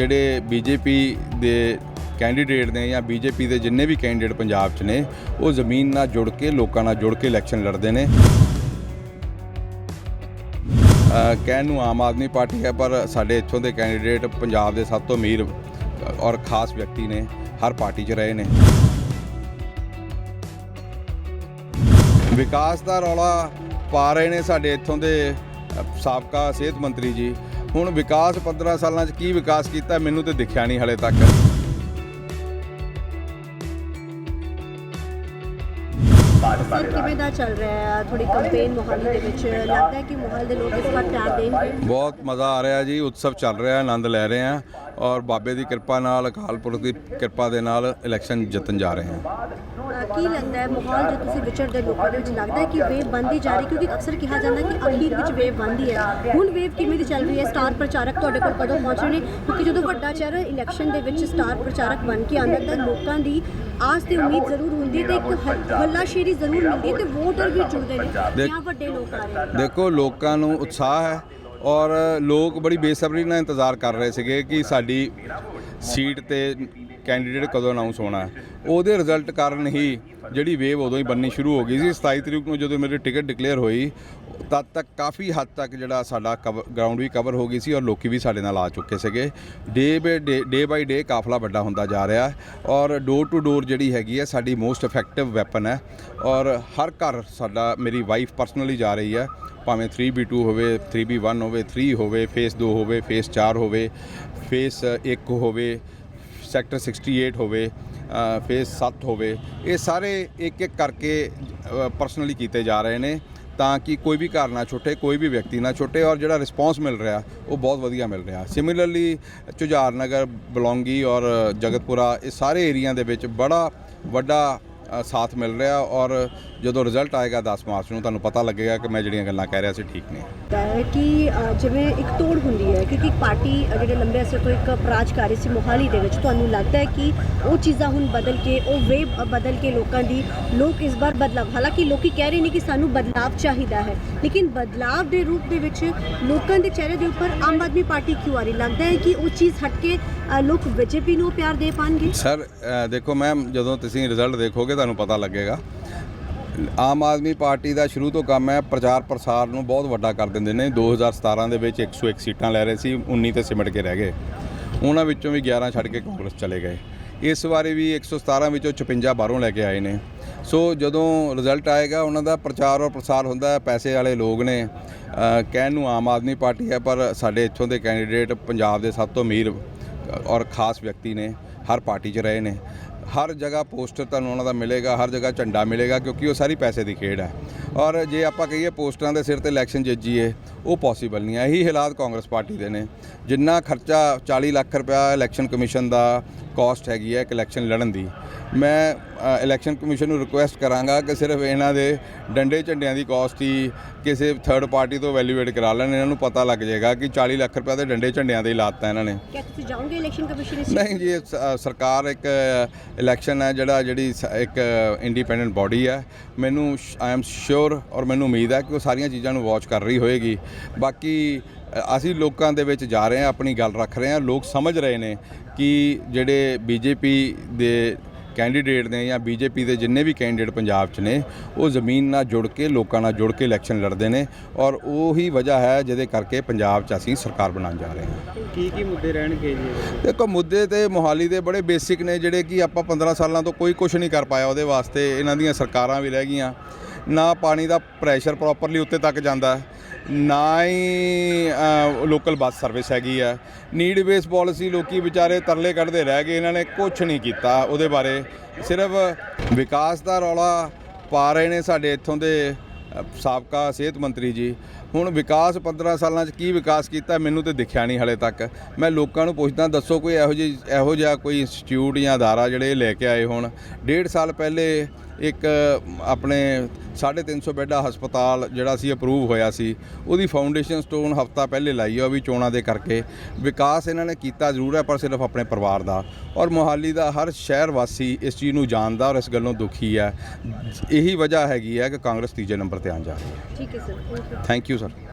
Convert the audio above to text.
ਜਿਹੜੇ ਬੀਜੇਪੀ ਦੇ ਕੈਂਡੀਡੇਟ ਨੇ ਜਾਂ ਬੀਜੇਪੀ ਦੇ ਜਿੰਨੇ ਵੀ ਕੈਂਡੀਡੇਟ ਪੰਜਾਬ 'ਚ ਨੇ ਉਹ ਜ਼ਮੀਨ ਨਾਲ ਜੁੜ ਕੇ ਲੋਕਾਂ ਨਾਲ ਜੁੜ ਕੇ ਇਲੈਕਸ਼ਨ ਲੜਦੇ ਨੇ। ਅ, ਕਹਿਣ ਨੂੰ ਆਮ ਆਦਮੀ ਪਾਰਟੀ ਹੈ ਪਰ ਸਾਡੇ ਇੱਥੋਂ ਦੇ ਕੈਂਡੀਡੇਟ ਪੰਜਾਬ ਦੇ ਸਭ ਤੋਂ ਅਮੀਰ ਔਰ ਖਾਸ ਵਿਅਕਤੀ ਨੇ ਹਰ ਪਾਰਟੀ 'ਚ ਰਹੇ ਨੇ। ਵਿਕਾਸ ਦਾ ਰੌਲਾ ਪਾ ਰਹੇ ਨੇ ਸਾਡੇ ਇੱਥੋਂ ਦੇ ਅ, ਸਾਬਕਾ ਸਿਹਤ ਮੰਤਰੀ ਜੀ। ਹੁਣ ਵਿਕਾਸ 15 ਸਾਲਾਂ 'ਚ ਕੀ ਵਿਕਾਸ ਕੀਤਾ ਮੈਨੂੰ ਤੇ ਦਿਖਿਆ ਨਹੀਂ ਹਲੇ ਤੱਕ। ਸਰ ਕਿਵੇਂ ਦਾ ਚੱਲ ਰਿਹਾ ਹੈ? ਥੋੜੀ ਕੰਪੇਨ ਮੋਹਾਲੀ ਦੇ ਵਿੱਚ ਲੱਗਦਾ ਹੈ ਕਿ ਮੋਹਾਲੀ ਦੇ ਲੋਕ ਇਸ ਵਾਰ ਪਿਆਰ ਦੇਣਗੇ? ਬਹੁਤ ਮਜ਼ਾ ਆ ਰਿਹਾ ਜੀ ਉਤਸਵ ਚੱਲ ਰਿਹਾ ਆਨੰਦ ਲੈ ਰਹੇ ਹਾਂ। ਔਰ ਬਾਬੇ ਦੀ ਕਿਰਪਾ ਨਾਲ ਅਕਾਲ ਪੁਰਖ ਦੀ ਕਿਰਪਾ ਦੇ ਨਾਲ ਇਲੈਕਸ਼ਨ ਜਿੱਤਣ ਜਾ ਰਹੇ ਹਾਂ। ਕੀ ਲੱਗਦਾ ਹੈ ਮਾਹੌਲ ਜੋ ਤੁਸੀਂ ਵਿਚਰਦੇ ਲੋਕਾਂ ਦੇ ਵਿੱਚ? ਲੱਗਦਾ ਹੈ ਕਿ ਵੇਵ ਬੰਦੀ ਜਾ ਰਹੀ ਕਿਉਂਕਿ ਅਕਸਰ ਕਿਹਾ ਜਾਂਦਾ ਹੈ ਕਿ ਅਖੀਰ ਵਿੱਚ ਵੇਵ ਬੰਦੀ ਹੈ। ਹੁਣ ਵੇਵ ਕਿਵੇਂ ਦੀ ਚੱਲ ਰਹੀ ਹੈ? ਸਟਾਰ ਪ੍ਰਚਾਰਕ ਤੁਹਾਡੇ ਕੋਲ ਕਦੋਂ ਪਹੁੰਚ ਨੇ? ਕਿਉਂਕਿ ਜਦੋਂ ਵੱਡਾ ਚਿਹਰਾ ਇਲੈਕਸ਼ਨ ਦੇ ਵਿੱਚ ਸਟਾਰ ਪ੍ਰਚਾਰਕ ਬਣ ਕੇ ਆਉਂਦਾ ਤਾਂ ਲੋਕਾਂ ਦੀ ਆਸ ਤੇ ਉਮੀਦ ਜ਼ਰੂਰ ਹੁੰਦੀ ਤੇ ਇੱਕ ਹੱਲਾਸ਼ੇਰੀ ਜ਼ਰੂਰ ਮਿਲਦੀ ਤੇ ਵੋਟਰ ਵੀ ਜੁੜਦੇ ਨੇ ਜਾਂ ਵੱਡੇ ਲੋਕ ਆ ਰਹੇ ਦੇਖੋ ਲੋਕਾਂ ਨੂੰ ਉਤਸ਼ਾਹ ਹੈ ਔਰ ਲੋਕ ਬੜੀ ਬੇਸਬਰੀ ਨਾਲ ਇੰਤਜ਼ਾਰ ਕਰ ਰਹੇ ਸੀਗੇ ਕਿ ਸਾਡੀ ਸੀਟ ਤੇ ਕੈਂਡੀਡੇਟ ਕਦੋਂ ਅਨਾਉਂਸ ਹੋਣਾ ਉਹਦੇ ਰਿਜ਼ਲਟ ਕਾਰਨ ਹੀ ਜਿਹੜੀ ਵੇਵ ਉਦੋਂ ਹੀ ਬੰਨੀ ਸ਼ੁਰੂ ਹੋ ਗਈ ਸੀ। 27 ਤਰੀਕ ਨੂੰ ਜਦੋਂ ਮੇਰੀ ਟਿਕਟ ਡਿਕਲੇਅਰ ਹੋਈ ਤਦ ਤੱਕ ਕਾਫੀ ਹੱਦ ਤੱਕ ਜਿਹੜਾ ਸਾਡਾ ਗਰਾਊਂਡ ਵੀ ਕਵਰ ਹੋ ਗਈ ਸੀ ਔਰ ਲੋਕੀ ਵੀ ਸਾਡੇ ਨਾਲ ਆ ਚੁੱਕੇ ਸੀਗੇ। ਡੇ ਬਾਈ ਡੇ ਡੇ ਬਾਈ ਡੇ ਕਾਫਲਾ ਵੱਡਾ ਹੁੰਦਾ ਜਾ ਰਿਹਾ ਔਰ ਡੋਰ ਟੂ ਡੋਰ ਜਿਹੜੀ ਹੈਗੀ ਹੈ ਸਾਡੀ ਮੋਸਟ ਇਫੈਕਟਿਵ ਵੈਪਨ ਹੈ ਔਰ ਹਰ ਘਰ ਸਾਡਾ, ਮੇਰੀ ਵਾਈਫ ਪਰਸਨਲੀ ਜਾ ਰਹੀ ਹੈ। ਭਾਵੇਂ 3B2 ਹੋਵੇ 3B1 ਹੋਵੇ 3 ਹੋਵੇ ਫੇਸ 2 ਹੋਵੇ ਫੇਸ 4 ਹੋਵੇ ਫੇਸ 1 ਹੋਵੇ ਸੈਕਟਰ 68 ਹੋਵੇ ਫੇਸ 7 ਹੋਵੇ, ਇਹ ਸਾਰੇ ਇੱਕ ਇੱਕ ਕਰਕੇ ਪਰਸਨਲੀ ਕੀਤੇ ਜਾ ਰਹੇ ਨੇ। ਤਾਂ ਕਿ ਕੋਈ ਵੀ ਘਰ ਨਾ ਛੁੱਟੇ, ਕੋਈ ਵੀ ਵਿਅਕਤੀ ਨਾ ਛੁੱਟੇ ਔਰ ਜਿਹੜਾ ਰਿਸਪੌਂਸ ਮਿਲ ਰਿਹਾ, ਉਹ ਬਹੁਤ ਵਧੀਆ ਮਿਲ ਰਿਹਾ। ਸਿਮਿਲਰਲੀ ਝੁਝਾਰ ਨਗਰ ਬਲੌਂਗੀ ਔਰ ਜਗਤਪੁਰਾ, ਇਹ ਸਾਰੇ ਏਰੀਆ ਦੇ ਵਿੱਚ ਬੜਾ ਵੱਡਾ ਸਾਥ ਮਿਲ ਰਿਹਾ ਔਰ ਜਦੋਂ ਰਿਜ਼ਲਟ ਆਏਗਾ 10 ਮਾਰਚ ਨੂੰ ਤੁਹਾਨੂੰ ਪਤਾ ਲੱਗੇਗਾ ਕਿ ਮੈਂ ਜਿਹੜੀਆਂ ਗੱਲਾਂ ਕਹਿ ਰਿਹਾ ਸੀ ਠੀਕ ਨੇ। ਕਿ ਜਿਵੇਂ ਇੱਕ ਤੋੜ ਹੁੰਦੀ ਹੈ ਕਿਉਂਕਿ ਇੱਕ ਪਾਰਟੀ ਜਿਹੜੇ ਲੰਬੇ ਅਰਸੇ ਤੋਂ ਇੱਕ ਰਾਜ ਕਰ ਰਹੀ ਸੀ ਮੋਹਾਲੀ ਦੇ ਵਿੱਚ ਤੁਹਾਨੂੰ ਲੱਗਦਾ ਹੈ ਕਿ ਉਹ ਚੀਜ਼ਾਂ ਹੁਣ ਬਦਲ ਕੇ ਉਹ ਵੇਵ ਬਦਲ ਕੇ ਲੋਕਾਂ ਦੀ ਲੋਕ ਇਸ ਵਾਰ ਬਦਲਾਵ ਹਾਲਾਂਕਿ ਲੋਕੀ ਕਹਿ ਰਹੇ ਨੇ ਕਿ ਸਾਨੂੰ ਬਦਲਾਵ ਚਾਹੀਦਾ ਹੈ ਲੇਕਿਨ ਬਦਲਾਵ ਦੇ ਰੂਪ ਦੇ ਵਿੱਚ ਲੋਕਾਂ ਦੇ ਚਿਹਰੇ ਦੇ ਉੱਪਰ ਆਮ ਆਦਮੀ ਪਾਰਟੀ ਕਿਉਂ ਆ ਰਹੀ? ਲੱਗਦਾ ਹੈ ਕਿ ਉਹ ਚੀਜ਼ ਹਟ ਕੇ ਲੋਕ ਬੀਜੇਪੀ ਨੂੰ ਪਿਆਰ ਦੇ ਪਾਣਗੇ? ਸਰ ਦੇਖੋ ਮੈਮ ਜਦੋਂ ਤੁਸੀਂ ਰਿਜ਼ਲਟ ਦੇਖੋਗੇ ਤੁਹਾਨੂੰ ਪਤਾ ਲੱਗੇਗਾ। ਆਮ ਆਦਮੀ ਪਾਰਟੀ ਦਾ ਸ਼ੁਰੂ ਤੋਂ ਕੰਮ ਹੈ ਪ੍ਰਚਾਰ ਪ੍ਰਸਾਰ ਨੂੰ ਬਹੁਤ ਵੱਡਾ ਕਰ ਦਿੰਦੇ ਨੇ। 2017 ਦੇ ਵਿੱਚ 101 ਸੀਟਾਂ ਲੈ ਰਹੇ ਸੀ 19 ਤੇ ਸਿਮਟ ਕੇ ਰਹਿ ਗਏ। ਉਹਨਾਂ ਵਿੱਚੋਂ ਵੀ 11 ਛੱਡ ਕੇ ਕਾਂਗਰਸ ਚਲੇ ਗਏ। ਇਸ ਵਾਰੀ ਵੀ 117 ਵਿੱਚੋਂ 56 ਬਾਹਰੋਂ ਲੈ ਕੇ ਆਏ ਨੇ। ਸੋ ਜਦੋਂ ਰਿਜ਼ਲਟ ਆਏਗਾ, ਉਹਨਾਂ ਦਾ ਪ੍ਰਚਾਰ ਔਰ ਪ੍ਰਸਾਰ ਹੁੰਦਾ ਹੈ, ਪੈਸੇ ਵਾਲੇ ਲੋਕ ਨੇ। ਕਹਿਣ ਨੂੰ ਆਮ ਆਦਮੀ ਪਾਰਟੀ ਹੈ, ਪਰ ਸਾਡੇ ਇੱਥੋਂ ਦੇ ਕੈਂਡੀਡੇਟ ਪੰਜਾਬ ਦੇ ਸਭ ਤੋਂ ਅਮੀਰ ਔਰ ਖਾਸ ਵਿਅਕਤੀ ਨੇ, ਹਰ ਪਾਰਟੀ 'ਚ ਰਹੇ ਨੇ। ਹਰ ਜਗ੍ਹਾ ਪੋਸਟਰ ਤੁਹਾਨੂੰ ਉਹਨਾਂ ਦਾ ਮਿਲੇਗਾ, ਹਰ ਜਗ੍ਹਾ ਝੰਡਾ ਮਿਲੇਗਾ ਕਿਉਂਕਿ ਉਹ ਸਾਰੀ ਪੈਸੇ ਦੀ ਖੇਡ ਹੈ। ਔਰ ਜੇ ਆਪਾਂ ਕਹੀਏ ਪੋਸਟਰਾਂ ਦੇ ਸਿਰ ਤੇ ਇਲੈਕਸ਼ਨ ਜਿੱਜੀਏ ਉਹ ਪੋਸੀਬਲ ਨਹੀਂ ਹੈ। ਇਹੀ ਹਾਲਾਤ ਕਾਂਗਰਸ ਪਾਰਟੀ ਦੇ ਨੇ। ਜਿੰਨਾ ਖਰਚਾ 40 ਲੱਖ ਰੁਪਇਆ ਇਲੈਕਸ਼ਨ ਕਮਿਸ਼ਨ ਦਾ ਕਾਸਟ ਹੈਗੀ ਹੈ ਇਲੈਕਸ਼ਨ ਲੜਨ ਦੀ। ਮੈਂ ਇਲੈਕਸ਼ਨ ਕਮਿਸ਼ਨ ਨੂੰ ਰਿਕੁਐਸਟ ਕਰਾਂਗਾ ਕਿ ਸਿਰਫ ਇਹਨਾਂ ਦੇ ਡੰਡੇ ਝੰਡਿਆਂ ਦੀ ਕਾਸਟ ਹੀ ਕਿਸੇ ਥਰਡ ਪਾਰਟੀ ਤੋਂ ਵੈਲਿਊਏਟ ਕਰਾ ਲੈਣ। ਇਹਨਾਂ ਨੂੰ ਪਤਾ ਲੱਗ ਜਾਏਗਾ ਕਿ 40 ਲੱਖ ਰੁਪਇਆ ਦੇ ਡੰਡੇ ਝੰਡਿਆਂ ਦੇ ਹੀ ਲਾਤਾ ਇਹਨਾਂ ਨੇ। ਕਿਆ ਤੁਸੀਂ ਜਾਓਗੇ ਇਲੈਕਸ਼ਨ ਕਮਿਸ਼ਨ ਇਸ ਨਹੀਂ ਜੀ ਇਹ ਸ- ਅ, ਸਰਕਾਰ ਇੱਕ ਇਲੈਕਸ਼ਨ ਹੈ ਜਿਹੜਾ ਜਿਹੜੀ ਸ- ਇੱਕ ਇੰਡੀਪੈਂਡੈਂਟ ਬਾਡੀ ਹੈ। ਮੈਨੂੰ ਆਈ ਐਮ ਸ਼ੋਰ ਔਰ ਮੈਨੂੰ ਉਮੀਦ ਹੈ ਕਿ ਉਹ ਸਾਰੀਆਂ ਚੀਜ਼ਾਂ ਨੂੰ ਵਾਚ ਕਰ ਰਹੀ ਹੋਏਗੀ। ਬਾਕੀ ਅ, ਅਸੀਂ ਲੋਕਾਂ ਦੇ ਵਿੱਚ ਜਾ ਰਹੇ ਹਾਂ ਆਪਣੀ ਗੱਲ ਰੱਖ ਰਹੇ ਹਾਂ। ਲੋਕ ਸਮਝ ਰਹੇ ਨੇ ਕਿ ਜਿਹੜੇ ਬੀਜੇਪੀ ਦੇ ਕੈਂਡੀਡੇਟ ਨੇ ਜਾਂ ਬੀਜੇਪੀ ਦੇ ਜਿੰਨੇ ਵੀ ਕੈਂਡੀਡੇਟ ਪੰਜਾਬ 'ਚ ਨੇ ਉਹ ਜ਼ਮੀਨ ਨਾਲ ਜੁੜ ਕੇ ਲੋਕਾਂ ਨਾਲ ਜੁੜ ਕੇ ਇਲੈਕਸ਼ਨ ਲੜਦੇ ਨੇ ਔਰ ਉਹੀ ਵਜ੍ਹਾ ਹੈ ਜਿਹਦੇ ਕਰਕੇ ਪੰਜਾਬ 'ਚ ਅਸੀਂ ਸਰਕਾਰ ਬਣਾਉਣ ਜਾ ਰਹੇ ਹਾਂ। ਕੀ ਕੀ ਮੁੱਦੇ ਰਹਿਣਗੇ ਜੀ? ਦੇਖੋ ਮੁੱਦੇ ਤੇ ਮੋਹਾਲੀ ਦੇ ਬੜੇ ਬੇਸਿਕ ਨੇ ਜਿਹੜੇ ਕਿ ਆਪਾਂ 15 ਸਾਲਾਂ ਤੋਂ ਕੋਈ ਕੁਝ ਨਹੀਂ ਕਰ ਪਾਇਆ ਉਹਦੇ ਵਾਸਤੇ। ਇਹਨਾਂ ਦੀਆਂ ਸਰਕਾਰਾਂ ਵੀ ਰਹਿ ਗਈਆਂ। ਨਾ ਪਾਣੀ ਦਾ ਪ੍ਰੈਸ਼ਰ ਪ੍ਰੋਪਰਲੀ ਉੱਤੇ ਤੱਕ ਜਾਂਦਾ ਨਾ ਹੀ ਲੋਕਲ ਬੱਸ ਸਰਵਿਸ ਹੈਗੀ ਆ ਨੀਡ ਬੇਸ ਪਾਲਿਸੀ ਲੋਕੀ ਵਿਚਾਰੇ ਤਰਲੇ ਕੱਢਦੇ ਰਹਿ ਗਏ, ਇਹਨਾਂ ਨੇ ਕੁਝ ਨਹੀਂ ਕੀਤਾ ਉਹਦੇ ਬਾਰੇ। ਸਿਰਫ ਵਿਕਾਸ ਦਾ ਰੌਲਾ ਪਾ ਰਹੇ ਨੇ ਸਾਡੇ ਇੱਥੋਂ ਦੇ ਸਾਬਕਾ ਸਿਹਤ ਮੰਤਰੀ ਜੀ। ਹੁਣ ਵਿਕਾਸ 15 ਸਾਲਾਂ 'ਚ ਕੀ ਵਿਕਾਸ ਕੀਤਾ ਮੈਨੂੰ ਤੇ ਦਿਖਿਆ ਨਹੀਂ ਹਲੇ ਤੱਕ। ਮੈਂ ਲੋਕਾਂ ਨੂੰ ਪੁੱਛਦਾ ਦੱਸੋ ਕੋਈ ਇਹੋ ਜਿਹੀ ਇਹੋ ਜਿਹਾ ਕੋਈ ਇੰਸਟੀਚਿਊਟ ਜਾਂ ਅਦਾਰਾ ਜਿਹੜੇ ਲੈ ਕੇ ਆਏ ਹੋਣ। ਡੇਢ ਸਾਲ ਪਹਿਲੇ ਇੱਕ ਆਪਣੇ 350 ਬੈੱਡਾ ਹਸਪਤਾਲ ਜਿਹੜਾ ਸੀ ਅਪਰੂਵ ਹੋਇਆ ਸੀ। ਉਹਦੀ ਫਾਊਂਡੇਸ਼ਨ ਸਟੋਨ ਹਫਤਾ ਪਹਿਲੇ ਲਾਈ ਆ ਵੀ ਚੋਣਾਂ ਦੇ ਕਰਕੇ। ਵਿਕਾਸ ਇਹਨਾਂ ਨੇ ਕੀਤਾ ਜ਼ਰੂਰ ਹੈ ਪਰ ਸਿਰਫ ਆਪਣੇ ਪਰਿਵਾਰ ਦਾ। ਔਰ ਮੋਹਾਲੀ ਦਾ ਹਰ ਸ਼ਹਿਰ ਵਾਸੀ ਇਸ ਚੀਜ਼ ਨੂੰ ਜਾਣਦਾ ਔਰ ਇਸ ਗੱਲੋਂ ਦੁਖੀ ਹੈ ਇਹੀ ਵਜ੍ਹਾ ਹੈਗੀ ਹੈ ਕਿ ਕਾਂਗਰਸ ਤੀਜੇ ਨੰਬਰ ਤੇ ਆਉਣ ਜਾ ਰਹੀ ਹੈ। ਠੀਕ ਹੈ ਸਰ ਥੈਂਕ ਯੂ ਸਰ